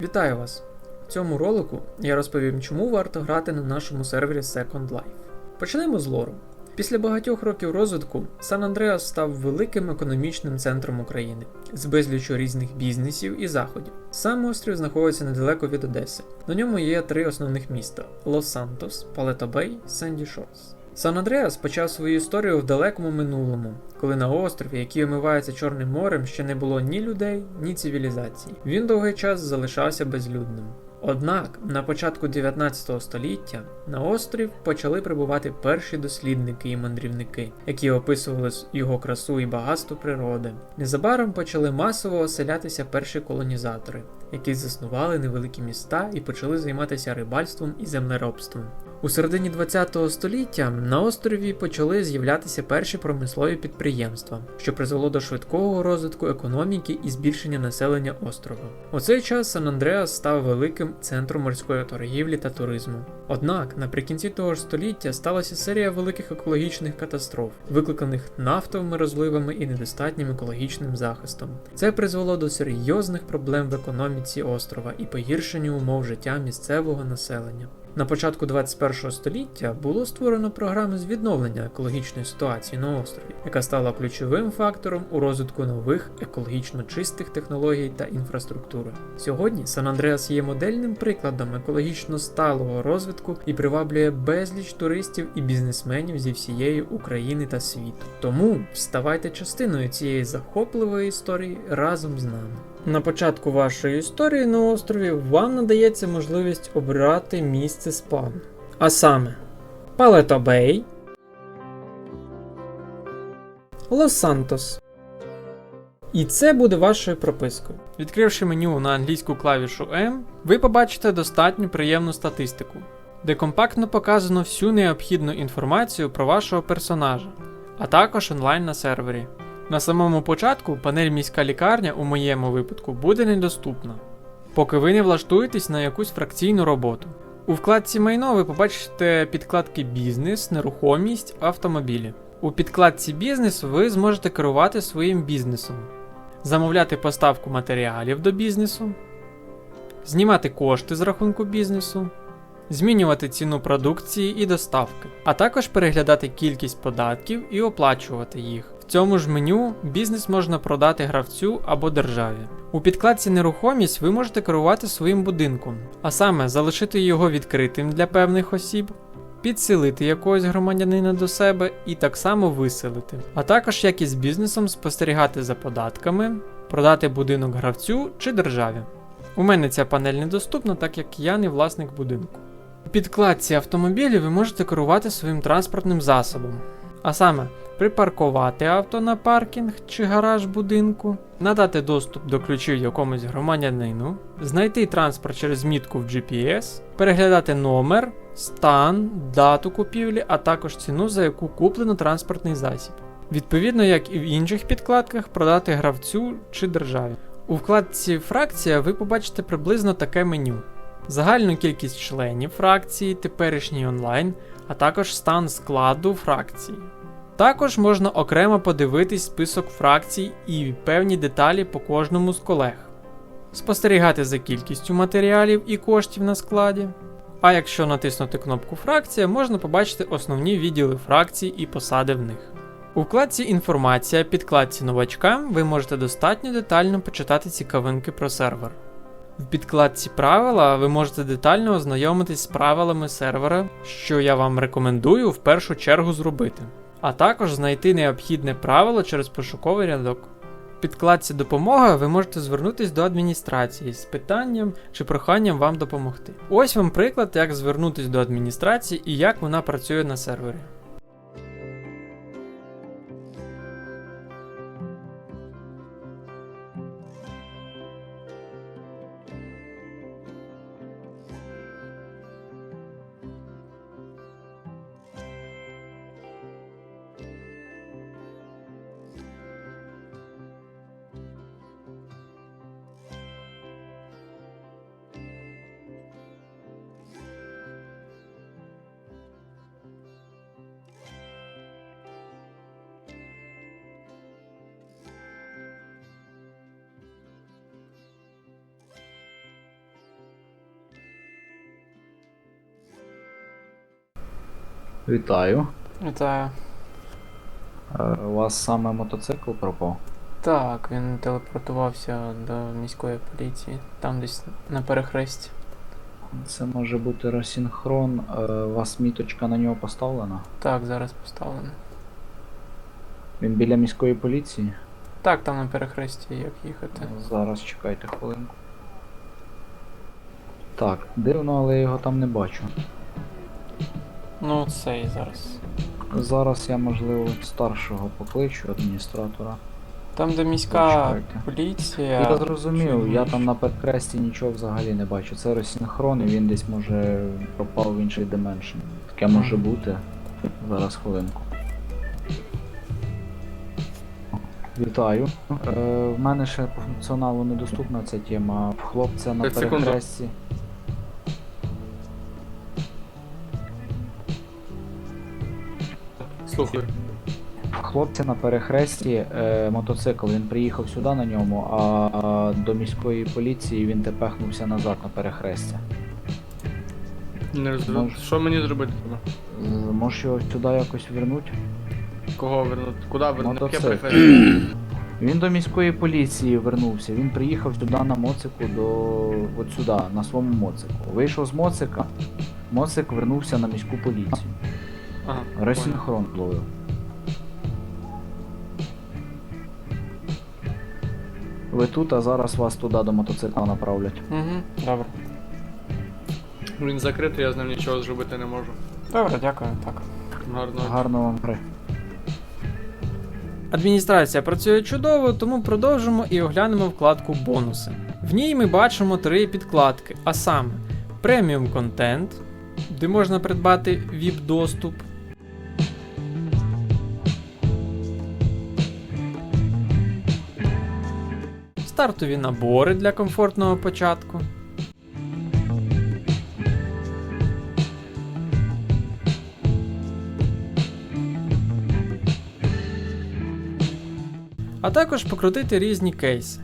Вітаю вас! В цьому ролику я розповім, чому варто грати на нашому сервері Second Life. Почнемо з лору. Після багатьох років розвитку Сан Андреас став великим економічним центром України з безліччю різних бізнесів і заходів. Сам острів знаходиться недалеко від Одеси. На ньому є три основних міста: Лос-Сантос, Палето Бей, Сенді Шорс. Сан Андреас почав свою історію в далекому минулому, коли на острові, який омивається Чорним морем, ще не було ні людей, ні цивілізації. Він довгий час залишався безлюдним. Однак на початку 19 століття на острів почали прибувати перші дослідники і мандрівники, які описували його красу і багатство природи. Незабаром почали масово оселятися перші колонізатори, які заснували невеликі міста і почали займатися рибальством і землеробством. У середині 20 століття на острові почали з'являтися перші промислові підприємства, що призвело до швидкого розвитку економіки і збільшення населення острова. У цей час Сан Андреас став великим центром морської торгівлі та туризму. Однак наприкінці того ж століття сталася серія великих екологічних катастроф, викликаних нафтовими розливами і недостатнім екологічним захистом. Це призвело до серйозних проблем в економіці острова і погіршенню умов життя місцевого населення. На початку 21 століття було створено програму з відновлення екологічної ситуації на острові, яка стала ключовим фактором у розвитку нових екологічно чистих технологій та інфраструктури. Сьогодні Сан Андреас є модельним прикладом екологічно сталого розвитку і приваблює безліч туристів і бізнесменів зі всієї України та світу. Тому ставайте частиною цієї захопливої історії разом з нами. На початку вашої історії на острові вам надається можливість обрати місце спавну. А саме Палето Бей, Лос-Сантос. І це буде вашою пропискою. Відкривши меню на англійську клавішу M, ви побачите достатньо приємну статистику, де компактно показано всю необхідну інформацію про вашого персонажа, а також онлайн на сервері. На самому початку панель міська лікарня у моєму випадку буде недоступна, поки ви не влаштуєтесь на якусь фракційну роботу. У вкладці майно ви побачите підкладки бізнес, нерухомість, автомобілі. У підкладці бізнес ви зможете керувати своїм бізнесом, замовляти поставку матеріалів до бізнесу, знімати кошти з рахунку бізнесу, змінювати ціну продукції і доставки, а також переглядати кількість податків і оплачувати їх. В цьому ж меню бізнес можна продати гравцю або державі. У підкладці нерухомість ви можете керувати своїм будинком, а саме залишити його відкритим для певних осіб, підсилити якогось громадянина до себе і так само виселити, а також як із бізнесом спостерігати за податками, продати будинок гравцю чи державі. У мене ця панель недоступна, так як я не власник будинку. У підкладці автомобілі ви можете керувати своїм транспортним засобом, а саме припаркувати авто на паркінг чи гараж будинку, надати доступ до ключів якомусь громадянину, знайти транспорт через мітку в GPS, переглядати номер, стан, дату купівлі, а також ціну, за яку куплено транспортний засіб. Відповідно, як і в інших підкладках, продати гравцю чи державі. У вкладці Фракція ви побачите приблизно таке меню. Загальну кількість членів фракції, теперішній онлайн, а також стан складу фракції. Також можна окремо подивитись список фракцій і певні деталі по кожному з колег, спостерігати за кількістю матеріалів і коштів на складі. А якщо натиснути кнопку Фракція, можна побачити основні відділи фракцій і посади в них. У вкладці Інформація підкладці новачка ви можете достатньо детально почитати цікавинки про сервер. В підкладці Правила ви можете детально ознайомитись з правилами сервера, що я вам рекомендую в першу чергу зробити а також знайти необхідне правило через пошуковий рядок. В підкладці Допомога ви можете звернутися до адміністрації з питанням чи проханням вам допомогти. Ось вам приклад, як звернутися до адміністрації і як вона працює на сервері. Вітаю. Вітаю. Е, У вас саме мотоцикл пропав? Так, він телепортувався до міської поліції, там десь на перехресті. Це може бути розсінхрон. Е, У вас міточка на нього поставлена? Так, зараз поставлено. Він біля міської поліції? Так, там на перехресті як їхати. Зараз чекайте хвилинку. Так, дивно, але я його там не бачу. Ну, цей зараз. Зараз я, можливо, старшого покличу адміністратора. Там, де міська Почекайте. поліція. Я зрозумів, я там на перекресті нічого взагалі не бачу. Це розсінхрон і він десь може пропав в інший дименшн. Таке може бути. Зараз хвилинку. Вітаю. Е, в мене ще по функціоналу недоступна ця тема. В хлопця на П'ять секунд. перехресті. Слухаю. Хлопця на перехресті е, мотоцикл, він приїхав сюди на ньому, а, а до міської поліції він тепехнувся назад на перехрестя. Не розумію. Може. Що мені зробити треба? З- Можеш його сюди якось вернути? Кого вернути? Куди вернути? Яке Мотоцикл. преференція? Він до міської поліції вернувся. Він приїхав сюди на моцику до. от сюди, на своєму моцику. Вийшов з моцика, моцик вернувся на міську поліцію. Ага. Ресінхрон ловив. Ви тут, а зараз вас туди до мотоцикла направлять. Угу, добре. Він закритий, я з ним нічого зробити не можу. Добре, дякую, так. Гарно. Гарно вам гри. Адміністрація працює чудово, тому продовжимо і оглянемо вкладку бонуси. В ній ми бачимо три підкладки, а саме преміум контент, де можна придбати VIP Стартові набори для комфортного початку. а також покрутити різні кейси.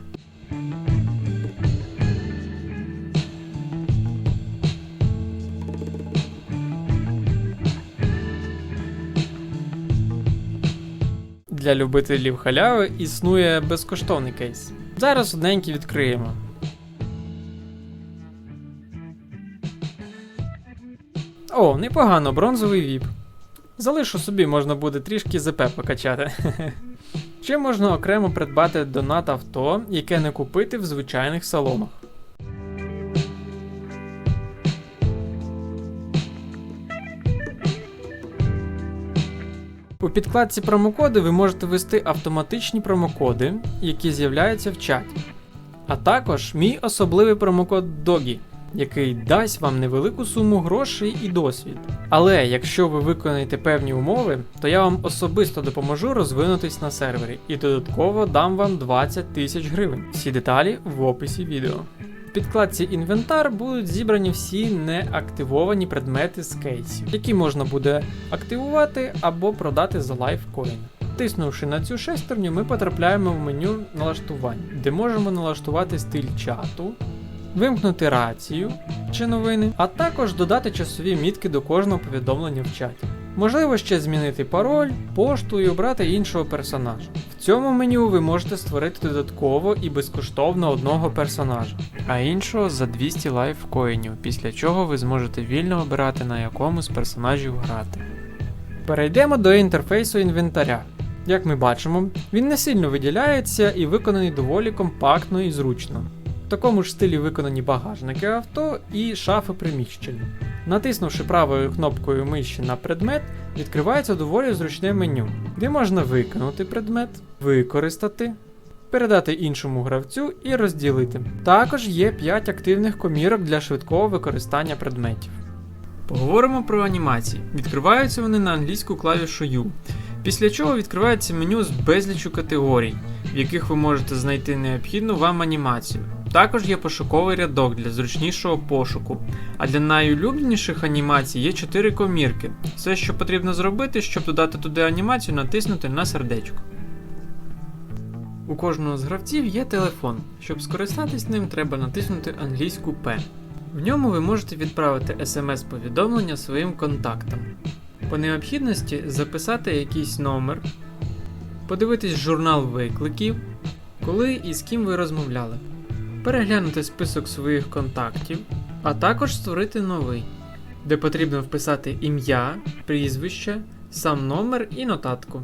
Для любителів халяви існує безкоштовний кейс. Зараз одненькі відкриємо. О, непогано, бронзовий віп. Залишу собі, можна буде трішки ЗП покачати. Ще можна окремо придбати донат авто, яке не купити в звичайних салонах. У підкладці промокоди ви можете ввести автоматичні промокоди, які з'являються в чаті. А також мій особливий промокод DOGI, який дасть вам невелику суму грошей і досвід. Але якщо ви виконаєте певні умови, то я вам особисто допоможу розвинутись на сервері і додатково дам вам 20 тисяч гривень. Всі деталі в описі відео. Підкладці інвентар будуть зібрані всі неактивовані предмети з кейсів, які можна буде активувати або продати за лайфкоін. Тиснувши на цю шестерню, ми потрапляємо в меню налаштувань, де можемо налаштувати стиль чату, вимкнути рацію чи новини, а також додати часові мітки до кожного повідомлення в чаті. Можливо ще змінити пароль, пошту і обрати іншого персонажа. В цьому меню ви можете створити додатково і безкоштовно одного персонажа, а іншого за 200 лайфкоїнів, після чого ви зможете вільно обирати на якому з персонажів грати. Перейдемо до інтерфейсу інвентаря. Як ми бачимо, він не сильно виділяється і виконаний доволі компактно і зручно. Такому ж стилі виконані багажники авто і шафи приміщення. Натиснувши правою кнопкою миші на предмет, відкривається доволі зручне меню, де можна виконати предмет, використати, передати іншому гравцю і розділити. Також є 5 активних комірок для швидкого використання предметів. Поговоримо про анімації. Відкриваються вони на англійську клавішу U. Після чого відкривається меню з безлічу категорій, в яких ви можете знайти необхідну вам анімацію. Також є пошуковий рядок для зручнішого пошуку. А для найулюбленіших анімацій є 4 комірки. Все, що потрібно зробити, щоб додати туди анімацію, натиснути на сердечко. У кожного з гравців є телефон. Щоб скористатись ним, треба натиснути англійську П. В ньому ви можете відправити смс-повідомлення своїм контактам. По необхідності записати якийсь номер, подивитись журнал викликів, коли і з ким ви розмовляли, переглянути список своїх контактів, а також створити новий, де потрібно вписати ім'я, прізвище, сам номер і нотатку.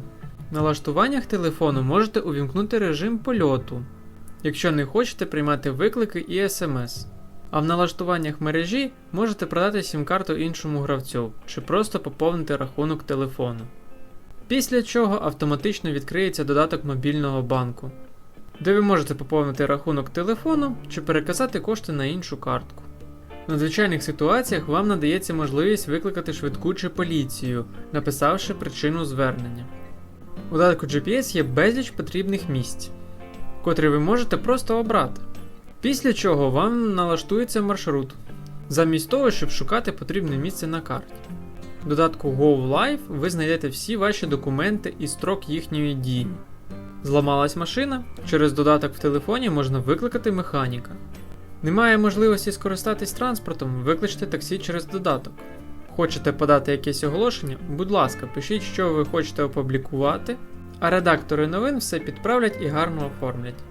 В налаштуваннях телефону можете увімкнути режим польоту, якщо не хочете приймати виклики і смс. А в налаштуваннях мережі можете продати сім-карту іншому гравцю чи просто поповнити рахунок телефону. Після чого автоматично відкриється додаток мобільного банку, де ви можете поповнити рахунок телефону чи переказати кошти на іншу картку. В надзвичайних ситуаціях вам надається можливість викликати швидку чи поліцію, написавши причину звернення. У додатку GPS є безліч потрібних місць, котрі ви можете просто обрати. Після чого вам налаштується маршрут, замість того, щоб шукати потрібне місце на карті. В додатку Go Live ви знайдете всі ваші документи і строк їхньої дії. Зламалась машина, через додаток в телефоні можна викликати механіка. Немає можливості скористатись транспортом, викличте таксі через додаток. Хочете подати якесь оголошення? Будь ласка, пишіть, що ви хочете опублікувати, а редактори новин все підправлять і гарно оформлять.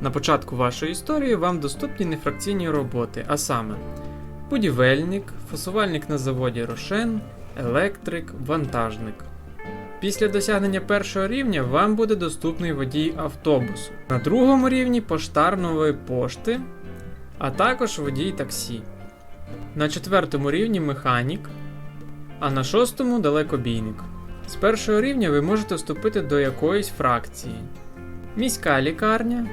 На початку вашої історії вам доступні нефракційні роботи, а саме будівельник, фасувальник на заводі Рошен, електрик, вантажник. Після досягнення першого рівня вам буде доступний водій автобусу. На другому рівні поштар нової пошти, а також водій таксі. На четвертому рівні механік, а на шостому далекобійник. З першого рівня ви можете вступити до якоїсь фракції. Міська лікарня,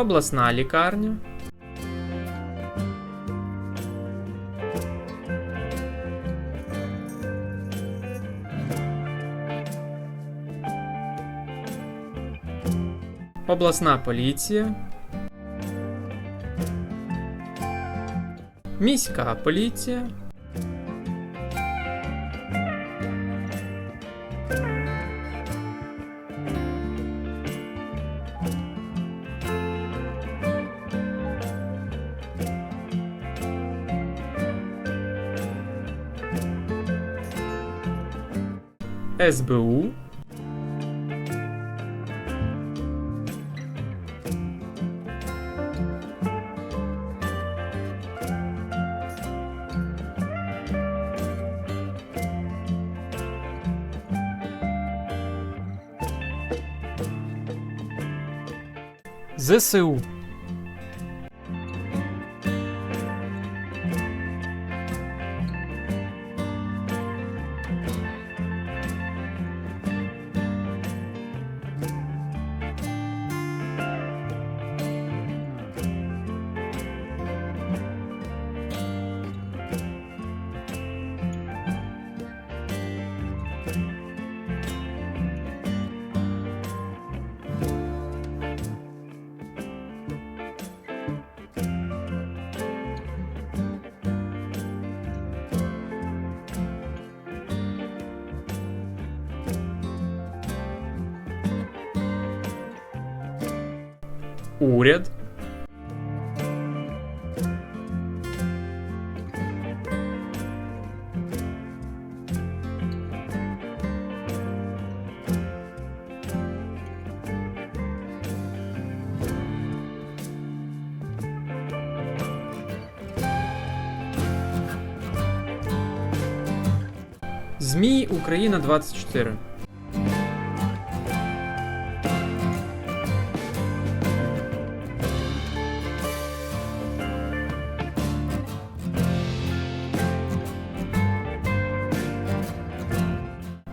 обласна лікарня, обласна поліція, міська поліція. SBU. ZCU Уряд. ЗМІ Україна 24.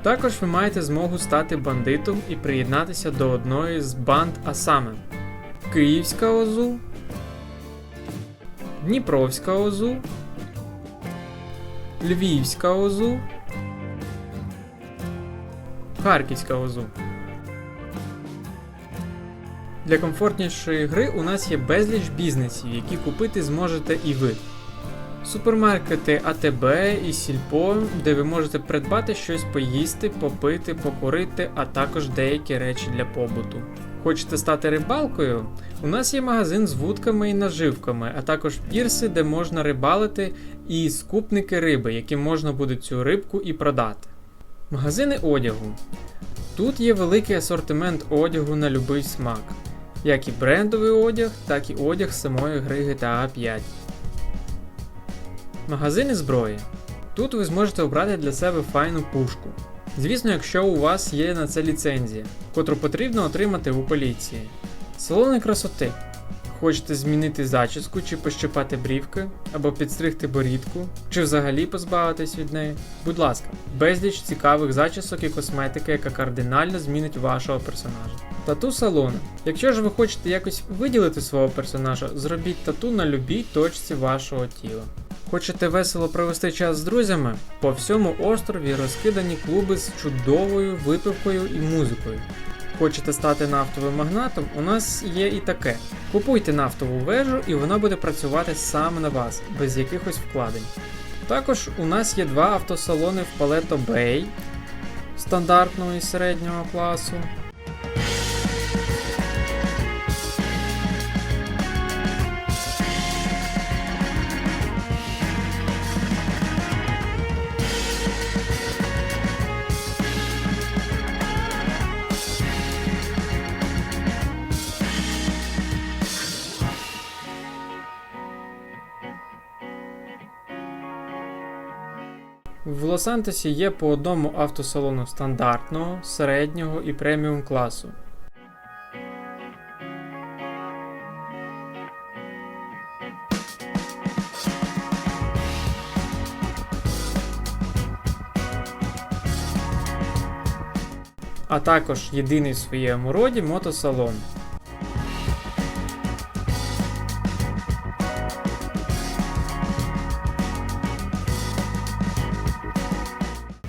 Також ви маєте змогу стати бандитом і приєднатися до одної з банд, а саме Київська ОЗУ, Дніпровська ОЗУ, Львівська ОЗУ, Харківська ОЗУ. Для комфортнішої гри у нас є безліч бізнесів, які купити зможете і ви. Супермаркети АТБ і Сільпо, де ви можете придбати щось поїсти, попити, покурити, а також деякі речі для побуту. Хочете стати рибалкою? У нас є магазин з вудками і наживками, а також пірси, де можна рибалити, і скупники риби, яким можна буде цю рибку і продати. Магазини одягу. Тут є великий асортимент одягу на будь-який смак, як і брендовий одяг, так і одяг самої гри GTA 5. Магазини зброї. Тут ви зможете обрати для себе файну пушку. Звісно, якщо у вас є на це ліцензія, котру потрібно отримати у поліції. Салони красоти. Хочете змінити зачіску чи пощипати брівки, або підстригти борідку, чи взагалі позбавитись від неї? Будь ласка, безліч цікавих зачісок і косметики, яка кардинально змінить вашого персонажа. Тату салони. Якщо ж ви хочете якось виділити свого персонажа, зробіть тату на любій точці вашого тіла. Хочете весело провести час з друзями? По всьому острові розкидані клуби з чудовою випивкою і музикою. Хочете стати нафтовим магнатом? У нас є і таке. Купуйте нафтову вежу, і вона буде працювати саме на вас, без якихось вкладень. Також у нас є два автосалони в Paleto Bay стандартного і середнього класу. Лос-Антосі є по одному автосалону стандартного, середнього і преміум класу. А також єдиний в своєму роді мотосалон.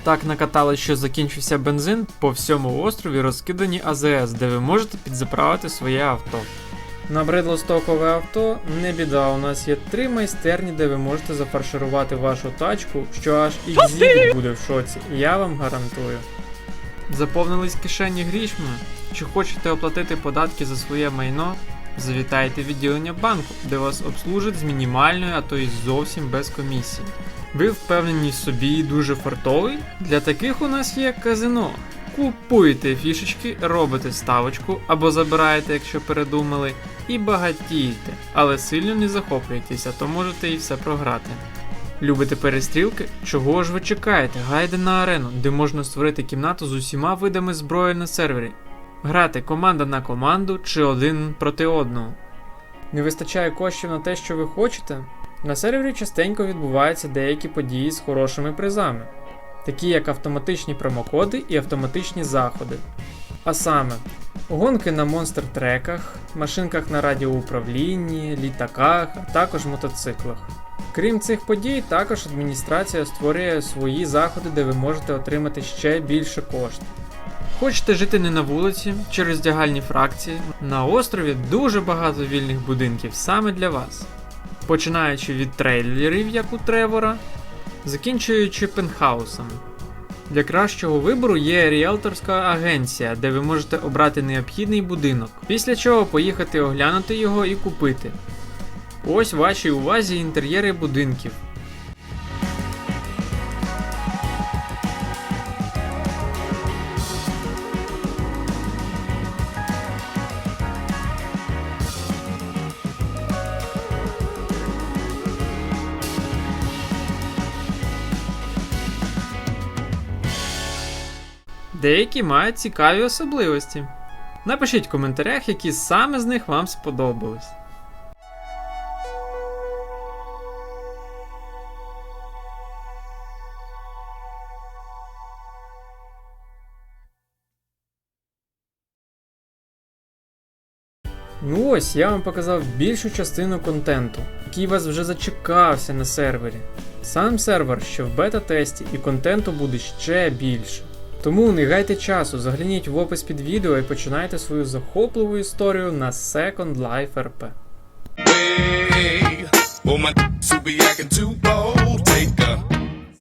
Так накатали, що закінчився бензин, по всьому острові розкидані АЗС, де ви можете підзаправити своє авто. Набридло стокове авто, не біда, у нас є три майстерні, де ви можете зафарширувати вашу тачку, що аж ікзібіт буде в шоці, я вам гарантую. Заповнились кишені грішми? Чи хочете оплатити податки за своє майно? Завітайте в відділення банку, де вас обслужать з мінімальною, а то й зовсім без комісії. Ви впевнені собі і дуже фартовий? Для таких у нас є казино. Купуєте фішечки, робите ставочку або забираєте, якщо передумали, і багатієте, але сильно не захоплюєтеся, то можете і все програти. Любите перестрілки? Чого ж ви чекаєте? Гайде на арену, де можна створити кімнату з усіма видами зброї на сервері. Грати команда на команду чи один проти одного. Не вистачає коштів на те, що ви хочете? На сервері частенько відбуваються деякі події з хорошими призами, такі як автоматичні промокоди і автоматичні заходи. А саме, гонки на монстр-треках, машинках на радіоуправлінні, літаках, а також мотоциклах. Крім цих подій, також адміністрація створює свої заходи, де ви можете отримати ще більше коштів. Хочете жити не на вулиці чи роздягальні фракції? На острові дуже багато вільних будинків саме для вас. Починаючи від трейлерів, як у Тревора, закінчуючи пентхаусом. Для кращого вибору є ріелторська агенція, де ви можете обрати необхідний будинок, після чого поїхати оглянути його і купити. Ось вашій увазі інтер'єри будинків. Деякі мають цікаві особливості. Напишіть в коментарях, які саме з них вам сподобались. Ну ось, я вам показав більшу частину контенту, який вас вже зачекався на сервері. Сам сервер ще в бета-тесті і контенту буде ще більше. Тому не гайте часу, загляніть в опис під відео і починайте свою захопливу історію на Second Life RP.